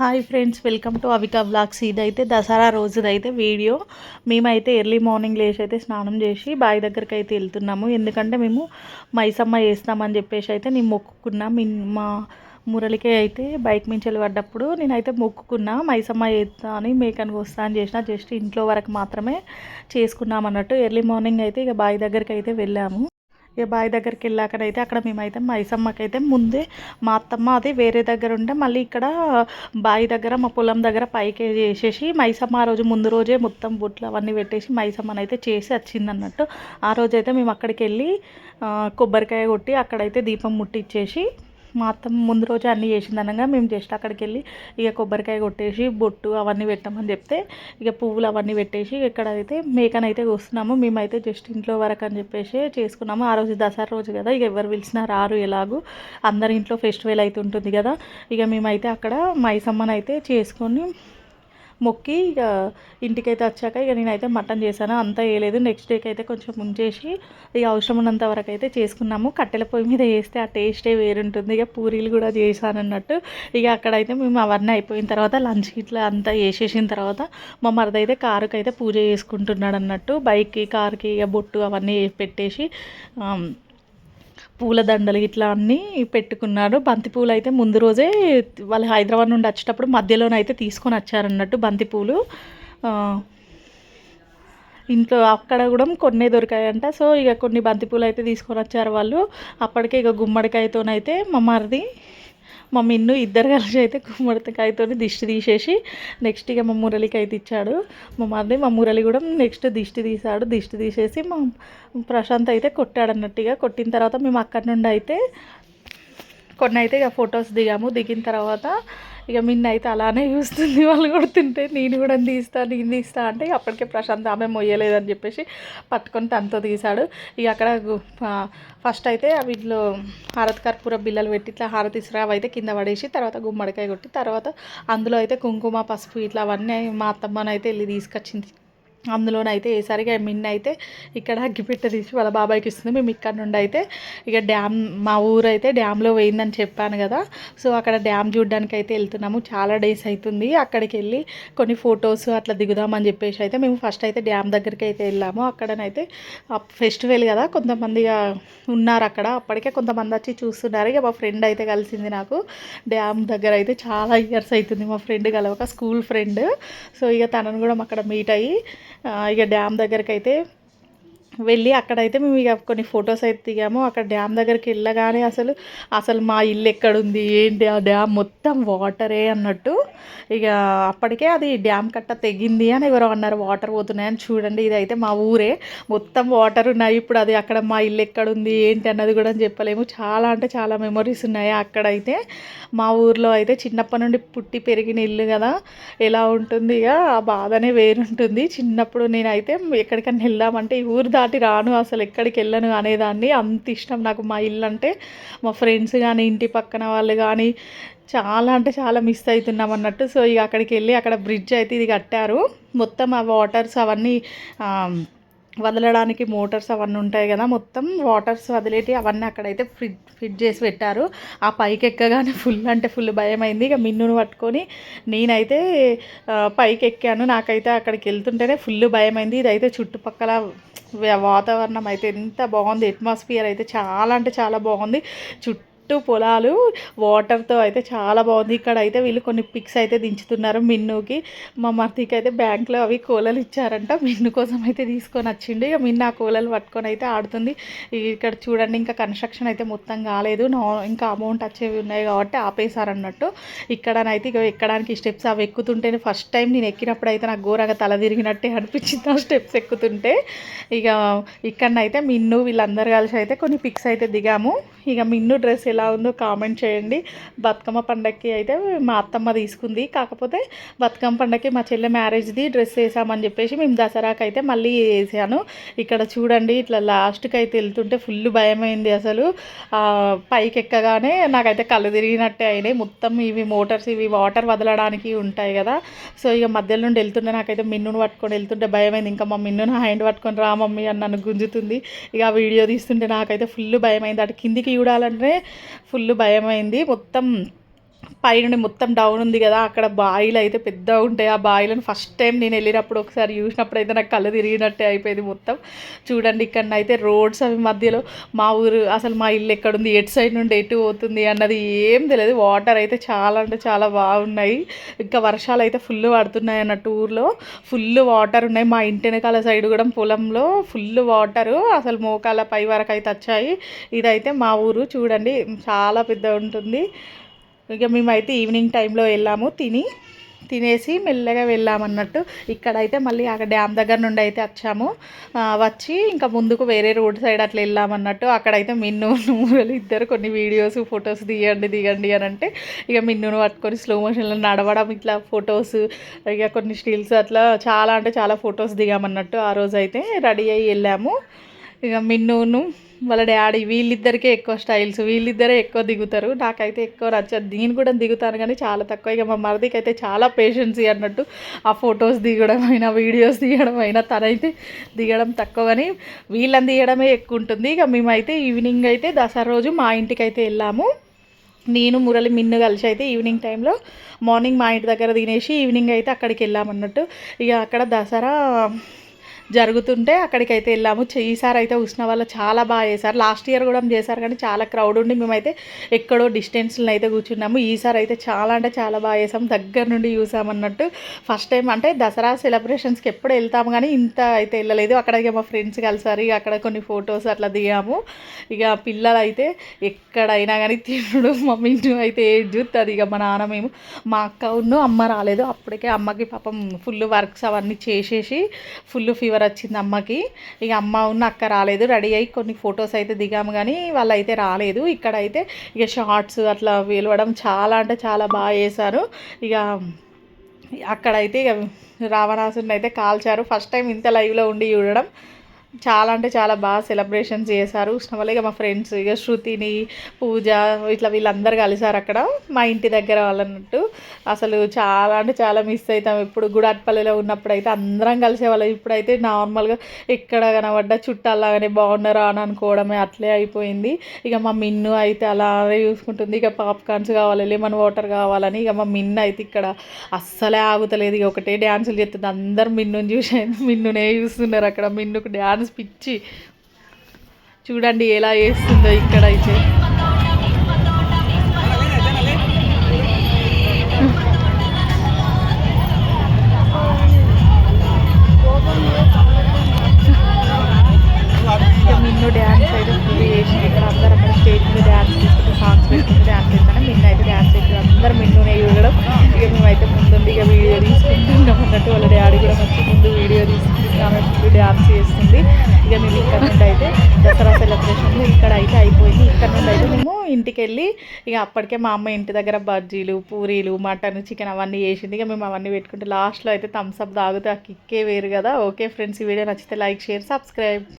Hi friends welcome to Avika vlogs ఇదైతే దసరా రోజుదైతే video. మేమైతే ఎర్లీ మార్నింగ్ లేచి అయితే స్నానం చేసి బావి దగ్గరికి అయితే వెళ్తున్నాము. ఎందుకంటే మేము మైసమ్మ వేస్తామని చెప్పేసి అయితే నేను మొక్కుకున్నా. మా మురళికే అయితే బైక్ మించి పడ్డప్పుడు నేనైతే మొక్కుకున్నా. మైసమ్మ వేస్తా అని మేకను వస్తా అని చేసిన. జస్ట్ ఇంట్లో వరకు మాత్రమే చేసుకున్నాం అన్నట్టు ఎర్లీ మార్నింగ్ అయితే ఇక బావి దగ్గరికి అయితే వెళ్ళాము. ఇక బావి దగ్గరికి వెళ్ళాకనైతే అక్కడ మేమైతే మైసమ్మకి అయితే ముందే మా అత్తమ్మ అది వేరే దగ్గర ఉంటే మళ్ళీ ఇక్కడ బావి దగ్గర మా పొలం దగ్గర పైకి చేసేసి మైసమ్మ ఆ రోజు ముందు రోజే మొత్తం బుట్లు అవన్నీ పెట్టేసి మైసమ్మని అయితే చేసి వచ్చింది అన్నట్టు ఆ రోజైతే మేము అక్కడికి వెళ్ళి కొబ్బరికాయ కొట్టి అక్కడైతే దీపం ముట్టించేసి మా అత్తమ్మ ముందు రోజే అన్నీ చేసింది అనగా మేము జస్ట్ అక్కడికి వెళ్ళి ఇక కొబ్బరికాయ కొట్టేసి బొట్టు అవన్నీ పెట్టమని చెప్తే ఇక పువ్వులు అవన్నీ పెట్టేసి ఇక్కడ అయితే మేకనైతే కోస్తున్నాము. మేమైతే జస్ట్ ఇంట్లో వరకు అని చెప్పేసి చేసుకున్నాము. ఆ రోజు దసరా రోజు కదా ఇక ఎవరు పిలిచినా రారు ఎలాగూ. అందరి ఇంట్లో ఫెస్టివల్ అయితే ఉంటుంది కదా ఇక మేమైతే అక్కడ మైసమ్మనైతే అయితే చేసుకొని మొక్కి ఇక ఇంటికైతే వచ్చాక ఇక నేనైతే మటన్ చేశాను. అంతా వేయలేదు. నెక్స్ట్ డేకి అయితే కొంచెం ముంచేసి ఇక అవసరం ఉన్నంత వరకు అయితే చేసుకున్నాము. కట్టెల పొయ్యి మీద వేస్తే ఆ టేస్టే వేరుంటుంది. ఇక పూరీలు కూడా చేశాను అన్నట్టు ఇక అక్కడైతే మేము అవన్నీ అయిపోయిన తర్వాత లంచ్ ఇట్లా అంతా వేసేసిన తర్వాత మా మరద అయితే కారుకి అయితే పూజ చేసుకుంటున్నాడు అన్నట్టు బైక్కి కార్కి ఇక బొట్టు అవన్నీ పెట్టేసి పూలదండలు పూల దండలు ఇట్లా అన్నీ పెట్టుకున్నారు. బంతిపూలు అయితే ముందు రోజే వాళ్ళు హైదరాబాద్ నుండి వచ్చేటప్పుడు మధ్యలోనైతే తీసుకొని వచ్చారన్నట్టు బంతిపూలు. ఇంట్లో అక్కడ కూడా కొన్నే దొరికాయంట. సో ఇక కొన్ని బంతిపూలు అయితే తీసుకొని వచ్చారు వాళ్ళు. అప్పటికే ఇక గుమ్మడికాయతోనైతే మా మరిది మా మిన్ను ఇద్దరు కలిసి అయితే గుమ్మడికాయతో దిష్టి తీసేసి నెక్స్ట్ ఇక మా మురళికి అయితే ఇచ్చాడు. మా మరిది మా మురళి కూడా నెక్స్ట్ దిష్టి తీశాడు. దిష్టి తీసేసి మా ప్రశాంత్ అయితే కొట్టాడు అన్నట్టుగా. కొట్టిన తర్వాత మేము అక్కడి నుండి అయితే కొన్ని అయితే ఇక ఫొటోస్ దిగాము. దిగిన తర్వాత ఇక మిన్న అయితే అలానే చూస్తుంది. వాళ్ళు కూడా తింటే నేను కూడా తీస్తా నేను తీస్తా అంటే అప్పటికే ప్రశాంత్ ఆమె మొయ్యలేదని చెప్పేసి పట్టుకొని తనతో తీశాడు. ఇక అక్కడ గు- ఫస్ట్ అయితే వీటిలో హారతి కర్పూర బిల్లలు పెట్టి ఇట్లా హారతి ఇసురావు అయితే కింద పడేసి తర్వాత గుమ్మడికాయ కొట్టి తర్వాత అందులో అయితే కుంకుమ పసుపు ఇట్లా అవన్నీ మా అత్తమ్మనైతే వెళ్ళి తీసుకొచ్చింది. అందులోనైతే ఏసారిగా మిన్న అయితే ఇక్కడ అగ్గిపెట్టె తీసి వాళ్ళ బాబాయ్కి ఇస్తుంది. మేము ఇక్కడ నుండి అయితే ఇక డ్యామ్ మా ఊరు అయితే డ్యామ్లో పోయిందని చెప్పాను కదా. సో అక్కడ డ్యామ్ చూడడానికి అయితే వెళ్తున్నాము. చాలా డేస్ అవుతుంది అక్కడికి వెళ్ళి కొన్ని ఫొటోస్ అట్లా దిగుదామని చెప్పేసి అయితే మేము ఫస్ట్ అయితే డ్యామ్ దగ్గరికి అయితే వెళ్ళాము. అక్కడనైతే ఫెస్టివల్ కదా కొంతమంది ఉన్నారు అక్కడ. అప్పటికే కొంతమంది వచ్చి చూస్తున్నారు. ఇక మా ఫ్రెండ్ అయితే కలిసింది నాకు. డ్యామ్ దగ్గర అయితే చాలా ఇయర్స్ అవుతుంది మా ఫ్రెండ్ కలవక స్కూల్ ఫ్రెండ్. సో ఇక తనను కూడా అక్కడ మీట్ అయ్యి ఇక డ్యామ్ దగ్గరకైతే వెళ్ళి అక్కడైతే మేము ఇక కొన్ని ఫొటోస్ అయితే దిగాము. అక్కడ డ్యామ్ దగ్గరికి వెళ్ళగానే అసలు అసలు మా ఇల్లు ఎక్కడుంది ఏంటి ఆ డ్యామ్ మొత్తం వాటరే అన్నట్టు. ఇక అప్పటికే అది డ్యామ్ కట్ట తెగింది అని ఎవరో అన్నారు వాటర్ పోతున్నాయని చూడండి ఇదైతే మా ఊరే. మొత్తం వాటర్ ఉన్నాయి ఇప్పుడు అది అక్కడ మా ఇల్లు ఎక్కడుంది ఏంటి అన్నది కూడా చెప్పలేము. చాలా అంటే చాలా మెమరీస్ ఉన్నాయి అక్కడైతే. మా ఊర్లో అయితే చిన్నప్పటి నుండి పుట్టి పెరిగిన ఇల్లు కదా ఎలా ఉంటుంది ఇక? ఆ బాధనే వేరుంటుంది. చిన్నప్పుడు నేనైతే ఎక్కడికైనా వెళ్దామంటే ఈ ఊరు దాటి రాను అసలు ఎక్కడికి వెళ్ళను అనేదాన్ని అంత ఇష్టం. నాకు మా ఇల్లు అంటే మా ఫ్రెండ్స్ కానీ ఇంటి పక్కన వాళ్ళు కానీ చాలా అంటే చాలా మిస్ అవుతున్నాం అన్నట్టు. సో ఇక అక్కడికి వెళ్ళి అక్కడ బ్రిడ్జ్ అయితే ఇది కట్టారు. మొత్తం ఆ వాటర్స్ అవన్నీ వదలడానికి మోటార్స్ అవన్నీ ఉంటాయి కదా మొత్తం వాటర్స్ వదిలేటి అవన్నీ అక్కడైతే ఫిట్ ఫిట్ చేసి పెట్టారు. ఆ పైకి ఎక్కగానే ఫుల్ అంటే ఫుల్ భయం అయింది ఇక మిన్నును పట్టుకొని నేనైతే పైకి ఎక్కాను. నాకైతే అక్కడికి వెళ్తుంటేనే ఫుల్ భయం అయింది ఇదైతే చుట్టుపక్కల వాతావరణం అయితే ఎంత బాగుంది. అట్మాస్ఫియర్ అయితే చాలా అంటే చాలా బాగుంది. చుట్టూ చుట్టూ పొలాలు వాటర్తో అయితే చాలా బాగుంది. ఇక్కడ అయితే వీళ్ళు కొన్ని పిక్స్ అయితే దించుతున్నారు మిన్నుకి. మా మర్తికి అయితే బ్యాంక్లో అవి కోలలు ఇచ్చారంట. మిన్ను కోసం అయితే తీసుకొని వచ్చిండు. ఇక మిన్ను ఆ కోలలు పట్టుకొని అయితే ఆడుతుంది. ఇక్కడ చూడండి ఇంకా కన్స్ట్రక్షన్ అయితే మొత్తం కాలేదు. నా ఇంకా అమౌంట్ వచ్చేవి ఉన్నాయి కాబట్టి ఆపేశారన్నట్టు. ఇక్కడనైతే ఇక ఎక్కడానికి స్టెప్స్ అవి ఎక్కుతుంటేనే ఫస్ట్ టైం నేను ఎక్కినప్పుడు అయితే నాకు ఘోరంగా తల తిరిగినట్టే అనిపించింది ఆ స్టెప్స్ ఎక్కుతుంటే. ఇక ఇక్కడనైతే మిన్ను వీళ్ళందరూ కలిసి అయితే కొన్ని పిక్స్ అయితే దిగాము. ఇక మిన్ను డ్రెస్ ఎలా ఎలా ఉందో కామెంట్ చేయండి. బతుకమ్మ పండగకి అయితే మా అత్తమ్మ తీసుకుంది. కాకపోతే బతుకమ్మ పండగకి మా చెల్లె మ్యారేజ్ది డ్రెస్ వేసామని చెప్పేసి మేము దసరాకి అయితే మళ్ళీ వేసాను. ఇక్కడ చూడండి ఇట్లా లాస్ట్కి అయితే వెళ్తుంటే ఫుల్ భయమైంది అసలు. పైకి ఎక్కగానే నాకైతే కళ్ళు తిరిగినట్టే అయినాయి. మొత్తం ఇవి మోటార్స్ ఇవి వాటర్ వదలడానికి ఉంటాయి కదా. సో ఇక మధ్యలో నుండి వెళ్తుంటే నాకైతే మిన్నును పట్టుకొని వెళ్తుంటే భయమైంది. ఇంకా మా మిన్నును హ్యాండ్ పట్టుకొని రా మమ్మీ అని నన్ను గుంజుతుంది. ఇక ఆ వీడియో తీస్తుంటే నాకైతే ఫుల్ భయమైంది. అటు కిందికి చూడాలంటే ఫుల్ భయమైంది. మొత్తం పైన మొత్తం డౌన్ ఉంది కదా అక్కడ బాయిలు అయితే పెద్దగా ఉంటాయి. ఆ బాయిలను ఫస్ట్ టైం నేను వెళ్ళినప్పుడు ఒకసారి చూసినప్పుడు అయితే నాకు కళ్ళు తిరిగినట్టే అయిపోయింది మొత్తం. చూడండి ఇక్కడ అయితే రోడ్స్ అవి మధ్యలో మా ఊరు అసలు మా ఇల్లు ఎక్కడుంది ఎటు సైడ్ నుండి ఎటు పోతుంది అన్నది ఏం తెలియదు. వాటర్ అయితే చాలా అంటే చాలా బాగున్నాయి. ఇంకా వర్షాలు అయితే ఫుల్ పడుతున్నాయి అన్నట్టు ఊర్లో ఫుల్ వాటర్ ఉన్నాయి. మా ఇంటి వెనకాల సైడ్ కూడా పొలంలో ఫుల్ వాటరు అసలు మోకాల పై వరకు అయితే వచ్చాయి. ఇదైతే మా ఊరు చూడండి చాలా పెద్ద ఉంటుంది. ఇక మేమైతే ఈవినింగ్ టైంలో వెళ్ళాము తిని తినేసి మెల్లగా వెళ్ళామన్నట్టు ఇక్కడైతే మళ్ళీ అక్కడ డ్యామ్ దగ్గర నుండి అయితే వచ్చాము. వచ్చి ఇంకా ముందుకు వేరే రోడ్ సైడ్ అట్లా వెళ్ళామన్నట్టు అక్కడైతే మిన్ను నువ్వులు ఇద్దరు కొన్ని వీడియోస్ ఫొటోస్ దిగండి దిగండి అని అంటే ఇక మిన్నును పట్టుకొని స్లో మోషన్లో నడవడం ఇట్లా ఫొటోస్ ఇక కొన్ని స్టిల్స్ అట్లా చాలా అంటే చాలా ఫొటోస్ దిగామన్నట్టు ఆ రోజు అయితే రెడీ అయ్యి వెళ్ళాము. ఇక మిన్నును వాళ్ళ డాడీ వీళ్ళిద్దరికే ఎక్కువ స్టైల్స్ వీళ్ళిద్దరే ఎక్కువ దిగుతారు. నాకైతే ఎక్కువ నచ్చదు. నేను కూడా దిగుతాను కానీ చాలా తక్కువ. ఇక మా మరదికి అయితే చాలా పేషెన్సీ అన్నట్టు ఆ ఫొటోస్ దిగడం అయినా వీడియోస్ తీయడం అయినా తనైతే దిగడం తక్కువ కానీ వీళ్ళని దిగడమే ఎక్కువ ఉంటుంది. ఇక మేమైతే ఈవినింగ్ అయితే దసరా రోజు మా ఇంటికి అయితే వెళ్ళాము. నేను మురళి మిన్ను కలిసి అయితే ఈవినింగ్ టైంలో మార్నింగ్ మా ఇంటి దగ్గర తినేసి ఈవినింగ్ అయితే అక్కడికి వెళ్ళామన్నట్టు. ఇక అక్కడ దసరా జరుగుతుంటే అక్కడికి అయితే వెళ్ళాము ఈసారి అయితే ఉష్ణ వల్ల చాలా బాగా చేశారు. లాస్ట్ ఇయర్ కూడా చేశారు కానీ చాలా క్రౌడ్ ఉండి మేమైతే ఎక్కడో డిస్టెన్స్లో అయితే కూర్చున్నాము. ఈసారి అయితే చాలా అంటే చాలా బాగా చేసాం దగ్గర నుండి చూసామన్నట్టు ఫస్ట్ టైం అంటే దసరా సెలబ్రేషన్స్కి ఎప్పుడు వెళ్తాము కానీ ఇంత అయితే వెళ్ళలేదు. అక్కడికి మా ఫ్రెండ్స్ కలిసారు. ఇక అక్కడ కొన్ని ఫొటోస్ అట్లా దిగాము. ఇక పిల్లలు అయితే ఎక్కడైనా కానీ తినడు మమ్మీ అయితే ఏది చూస్తుంది ఇక మా నాన్న మేము మా అక్క ఉన్ను అమ్మ రాలేదు. అప్పటికే అమ్మకి పాపం ఫుల్ వర్క్స్ అవన్నీ చేసేసి ఫుల్ ఫీవర్ ఫీవర్ వచ్చింది అమ్మకి. ఇక అమ్మ ఉన్న అక్క రాలేదు. రెడీ అయ్యి కొన్ని ఫొటోస్ అయితే దిగాము కానీ వాళ్ళు అయితే రాలేదు. ఇక్కడ అయితే ఇక షార్ట్స్ అట్లా వెలవడం చాలా అంటే చాలా బాగా చేశారు. ఇక అక్కడైతే ఇక రావణాసుని అయితే కాల్చారు. ఫస్ట్ టైం ఇంత లైవ్లో ఉండి చూడడం. చాలా అంటే చాలా బాగా సెలబ్రేషన్స్ చేశారు. ఉష్ణవల్ల ఇక మా ఫ్రెండ్స్ ఇక శృతిని పూజ ఇట్లా వీళ్ళందరూ కలిసారు అక్కడ. మా ఇంటి దగ్గర వాళ్ళన్నట్టు. అసలు చాలా అంటే చాలా మిస్ అవుతాం ఎప్పుడు గుడాట్పల్లిలో ఉన్నప్పుడు అయితే అందరం కలిసేవాళ్ళం. ఇప్పుడైతే నార్మల్గా ఎక్కడ కనబడ్డా చుట్టాలాగానే బాగున్నారా అని అనుకోవడమే అట్లే అయిపోయింది. ఇక మా మిన్ను అయితే అలాగే చూసుకుంటుంది. ఇక పాప్కార్న్స్ కావాలి లెమన్ వాటర్ కావాలని ఇక మా మిన్ను అయితే ఇక్కడ అస్సలే ఆగుతలేదు. ఇక ఒకటే డ్యాన్సులు చేస్తుంది. అందరు మిన్నుని చూసే మిన్నునే చూస్తున్నారు అక్కడ. మిన్నుకు డ్యాన్స్ డాన్స్ పిచ్చి. చూడండి ఎలా వేస్తుందో ఇక్కడైతే. ఇంటికి వెళ్ళి ఇక అప్పటికే మా అమ్మ ఇంటి దగ్గర బజ్జీలు పూరీలు మటన్ చికెన్ అవన్నీ వేసింది ఇక మేము అవన్నీ పెట్టుకుంటే లాస్ట్లో అయితే థమ్స్అప్ తాగితే ఆ కిక్కే వేరు కదా. ఓకే ఫ్రెండ్స్ ఈ వీడియో నచ్చితే లైక్ షేర్ సబ్స్క్రైబ్.